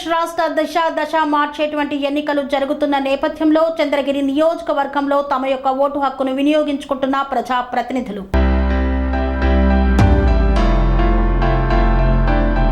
ఆంధ్రప్రదేశ్ రాష్ట్ర దశ దశ మార్చేటువంటి ఎన్నికలు జరుగుతున్న నేపథ్యంలో చంద్రగిరి నియోజకవర్గంలో తమ యొక్క ఓటు హక్కును వినియోగించుకుంటున్న ప్రజా ప్రతినిధులు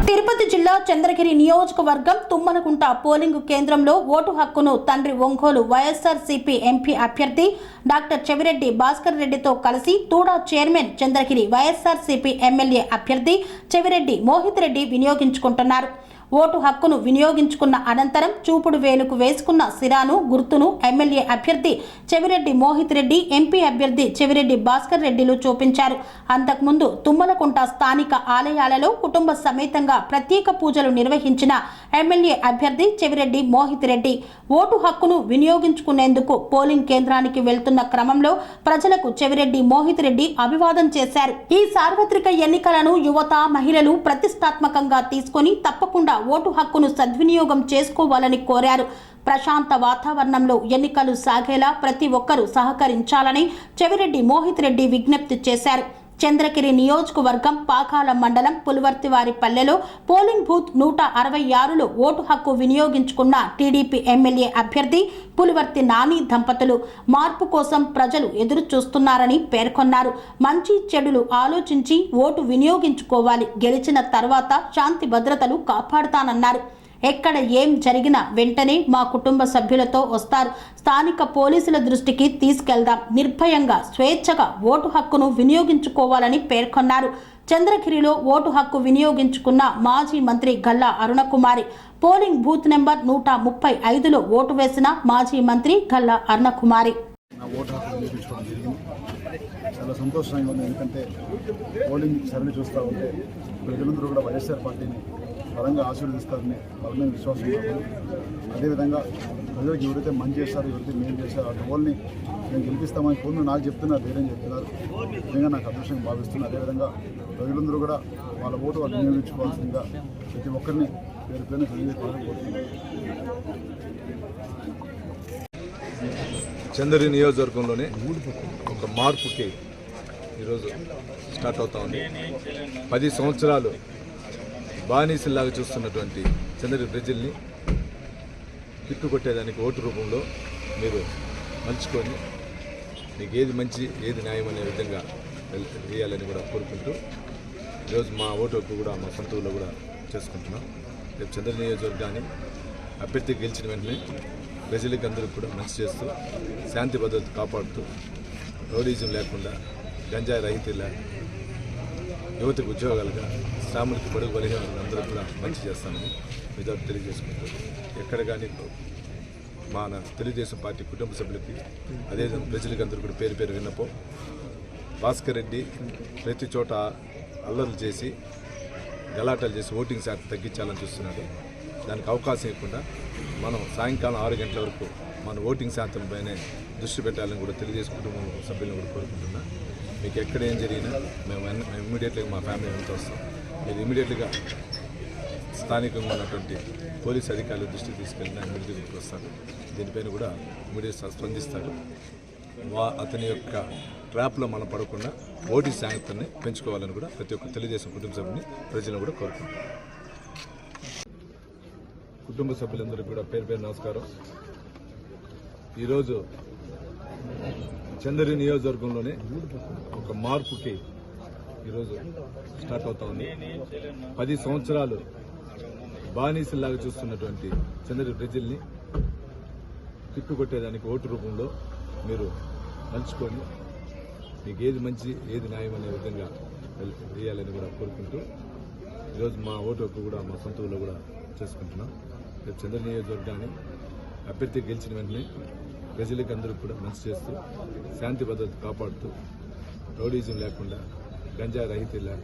తిరుపతి జిల్లా చంద్రగిరి నియోజకవర్గం తుమ్మనకుంట పోలింగ్ కేంద్రంలో ఓటు హక్కును తండ్రి ఒంగోలు వైఎస్ఆర్ సిపి ఎంపీ అభ్యర్థి డాక్టర్ చెవిరెడ్డి భాస్కర్ రెడ్డితో కలిసి TUDA chairman Chandragiri YSR CP MLA అభ్యర్థి చెవిరెడ్డి మోహిత్ రెడ్డి వినియోగించుకుంటున్నారు. ఓటు హక్కును వినియోగించుకున్న అనంతరం చూపుడు వేలుకు వేసుకున్న సిరాను గుర్తును ఎమ్మెల్యే అభ్యర్థి చెవిరెడ్డి మోహిత్ రెడ్డి ఎంపీ అభ్యర్థి చెవిరెడ్డి భాస్కర్ రెడ్డిలు చూపించారు. అంతకుముందు తుమ్మలకుంట స్థానిక ఆలయాలలో కుటుంబ సమేతంగా ప్రత్యేక పూజలు నిర్వహించిన ఎమ్మెల్యే అభ్యర్థి చెవిరెడ్డి మోహిత్ రెడ్డి. ఓటు హక్కును వినియోగించుకునేందుకు పోలింగ్ కేంద్రానికి వెళ్తున్న క్రమంలో ప్రజలకు చెవిరెడ్డి మోహిత్ రెడ్డి అభివాదం చేశారు. ఈ సార్వత్రిక ఎన్నికలను యువత మహిళలు ప్రతిష్టాత్మకంగా తీసుకొని తప్పకుండా ఓటు హక్కును సద్వినియోగం చేసుకోవాలని కోరారు. ప్రశాంత వాతావరణంలో ఎన్నికలు సాగేలా ప్రతి ఒక్కరూ సహకరించాలని చెవిరెడ్డి మోహిత్ రెడ్డి విజ్ఞప్తి చేశారు. చంద్రగిరి నియోజకవర్గం పాకాల మండలం పులివర్తివారి పల్లెలో పోలింగ్ బూత్ నూట అరవై ఆరులో ఓటు హక్కు వినియోగించుకున్న టీడీపీ ఎమ్మెల్యే అభ్యర్థి పులివర్తి నాని దంపతులు మార్పు కోసం ప్రజలు ఎదురు చూస్తున్నారని పేర్కొన్నారు. మంచి చెడులు ఆలోచించి ఓటు వినియోగించుకోవాలి. గెలిచిన తర్వాత శాంతి భద్రతలు కాపాడుతానన్నారు. ఎక్కడ ఏం జరిగినా వెంటనే మా కుటుంబ సభ్యులతో వస్తారు. స్థానిక పోలీసుల దృష్టికి తీసుకెళ్దాం. నిర్భయంగా స్వేచ్ఛగా ఓటు హక్కును వినియోగించుకోవాలని పేర్కొన్నారు. చంద్రగిరిలో ఓటు హక్కు వినియోగించుకున్న మాజీ మంత్రి Galla Arunakumari polling booth number నూట ముప్పై ఐదులో ఓటు వేసిన మాజీ మంత్రి గల్లా అరుణకుమారి. చాలా సంతోషంగా ఉంది. ఎందుకంటే పోలింగ్ సరళి చూస్తూ ఉంటే ప్రజలందరూ కూడా వైఎస్ఆర్ పార్టీని బలంగా ఆశీర్వదిస్తారని బలమైన విశ్వాసం అదేవిధంగా ప్రజలకు ఎవరైతే మంచి చేస్తారో ఎవరైతే మేలు చేస్తారో ఆ రోల్ని నేను గెలిపిస్తామని ఫోన్లు నాకు చెప్తున్నారు ధైర్యం చెప్తున్నారు. నిజంగా నాకు అదృష్టంగా భావిస్తున్నాను అదేవిధంగా ప్రజలందరూ కూడా వాళ్ళ ఓటు వాళ్ళు వినియోగించుకోవాల్సిందిగా ప్రతి ఒక్కరిని పేరు పేరున చందరి కోరుతున్నాను. నియోజకవర్గంలోనే ఒక మార్పుకి ఈరోజు స్టార్ట్ అవుతా ఉంది. పది సంవత్సరాలు బానిసల్లాగా చూస్తున్నటువంటి చంద్రి ప్రజల్ని తిట్టుకొట్టేదానికి ఓటు రూపంలో మీరు మలుచుకొని మీకు ఏది మంచి ఏది న్యాయం అనే విధంగా వేయాలని కూడా కోరుకుంటూ ఈరోజు మా ఓటు హక్కు కూడా మా సొంత ఊళ్ళో కూడా చేసుకుంటున్నాం. రేపు చంద్ర నియోజకవర్గాన్ని అభ్యర్థి గెలిచిన వెంటనే ప్రజలకి అందరికి కూడా మంచి చేస్తూ శాంతి భద్రత కాపాడుతూ రౌడీజం లేకుండా గంజాయి రహితులా యువతకు ఉద్యోగాలుగా శ్రాములకి బడుగు బలిగా అందరూ కూడా మంచి చేస్తామని మీతో తెలియజేసుకుంటారు ఎక్కడ కానీ మన తెలుగుదేశం పార్టీ కుటుంబ సభ్యులకి అదేవిధంగా ప్రజలకి అందరూ కూడా పేరు పేరు విన్నపం. భాస్కర్ రెడ్డి ప్రతి చోట అల్లర్లు చేసి గలాటాలు చేసి ఓటింగ్ శాతం తగ్గించాలని చూస్తున్నాడు. దానికి అవకాశం ఇవ్వకుండా మనం సాయంకాలం ఆరు గంటల వరకు మన ఓటింగ్ శాతం పైనే దృష్టి పెట్టాలని కూడా తెలుగుదేశం కుటుంబం సభ్యులను కూడా కోరుకుంటున్నా. మీకు ఎక్కడ ఏం జరిగినా మేము ఇమ్మీడియట్గా మా ఫ్యామిలీ వెళ్తూ వస్తాం. మీరు ఇమీడియట్గా స్థానికంగా ఉన్నటువంటి పోలీస్ అధికారుల దృష్టికి తీసుకెళ్ళి దాని మీద వస్తారు దీనిపైన కూడా ఇమీడియట్ స్పందిస్తారు వా అతని యొక్క ట్రాప్లో మనం పడకుండా ఓటీ శాంక్తాన్ని పెంచుకోవాలని కూడా ప్రతి ఒక్క తెలుగుదేశం కుటుంబ సభ్యుని ప్రజలను కూడా కోరుకుంటాం కుటుంబ సభ్యులందరికీ కూడా పేరు పేరు నమస్కారం. ఈరోజు చందరి నియోజకవర్గంలోనే ఒక మార్పుకి ఈరోజు స్టార్ట్ అవుతా ఉంది పది సంవత్సరాలు బానిసలాగా చూస్తున్నటువంటి చంద్ర ప్రజల్ని తిప్పికొట్టేదానికి ఓటు రూపంలో మీరు మలుచుకొని మీకు ఏది మంచి ఏది న్యాయం అనే విధంగా వేయాలని కూడా కోరుకుంటూ ఈరోజు మా ఓటు హక్కు కూడా మా సొంత ఊళ్ళో కూడా చేసుకుంటున్నాం. రేపు చంద్ర నియోజకవర్గాన్ని అభ్యర్థి గెలిచిన వెంటనే ప్రజలకు అందరూ కూడా మంచి చేస్తూ శాంతి భద్రత కాపాడుతూ రౌడీజం లేకుండా గంజా రహితులా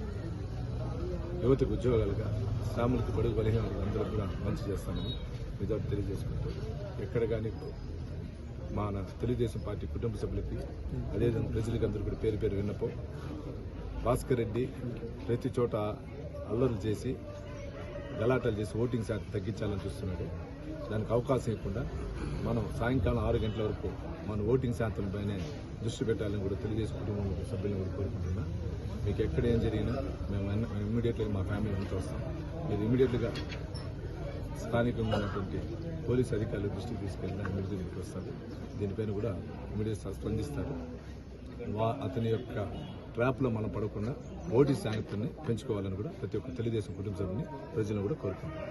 యువతకు ఉద్యోగాలుగా శ్రాములకు బడుగు బలహీన అందరూ కూడా మంచి చేస్తామని మీతో తెలియజేసుకుంటూ ఎక్కడ కానీ మన తెలుగుదేశం పార్టీ కుటుంబ సభ్యులకి అదేవిధంగా ప్రజలకి అందరూ కూడా పేరు పేరు విన్నపం. భాస్కర్ రెడ్డి ప్రతి చోట అల్లర్లు చేసి గలాటాలు చేసి ఓటింగ్ శాతం తగ్గించాలని చూస్తున్నాడు. దానికి అవకాశం ఇవ్వకుండా మనం సాయంకాలం ఆరు గంటల వరకు మన ఓటింగ్ శాతం పైనే దృష్టి పెట్టాలని కూడా తెలుగుదేశం కుటుంబం సభ్యులను కూడా కోరుకుంటున్నా. మీకు ఎక్కడ ఏం జరిగినా మేము ఇమ్మీడియట్గా మా ఫ్యామిలీ అంతా వస్తాం. మీరు ఇమ్మీడియట్గా స్థానికంగా ఉన్నటువంటి పోలీస్ అధికారుల దృష్టికి తీసుకెళ్ళిన మీరు దీనికి వస్తారు. దీనిపైన కూడా ఇమీడియట్ స్పందిస్తారు. వా అతని యొక్క ట్రాప్లో మనం పడకుండా ఓటీ శాంక్తిని పెంచుకోవాలని కూడా ప్రతి ఒక్క తెలుగుదేశం కుటుంబ సభ్యుని ప్రజలను కూడా కోరుకుంటున్నాం.